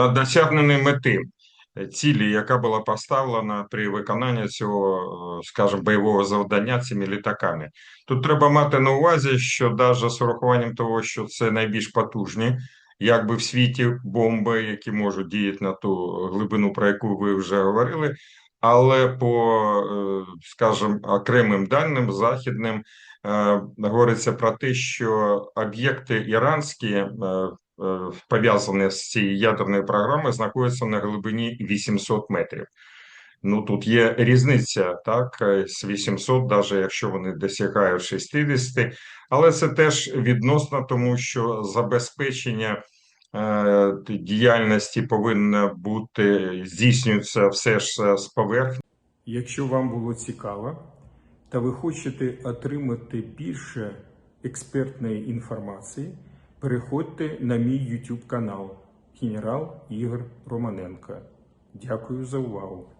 на досягнення мети е, цілі, яка була поставлена при виконанні цього, е, скажімо, бойового завдання цими літаками. Тут треба мати на увазі, що навіть з урахуванням того, що це найбільш потужні, якби в світі бомби, які можуть діяти на ту глибину, про яку ви вже говорили. Але по, е, скажімо, окремим даним західним говориться про те, що об'єкти іранські е, е, з цією ядерною програмою, знаходяться на глибині 800 метрів. Ну тут є різниця, так, е, з 800, навіть якщо вони досягають 60, але це теж відносно, тому що забезпечення е, діяльності повинно бути здійснюється все ж з поверхні. Якщо вам було цікаво та ви хочете отримати більше експертної інформації, переходьте на мій YouTube канал Генерал Ігор Романенко. Дякую за увагу!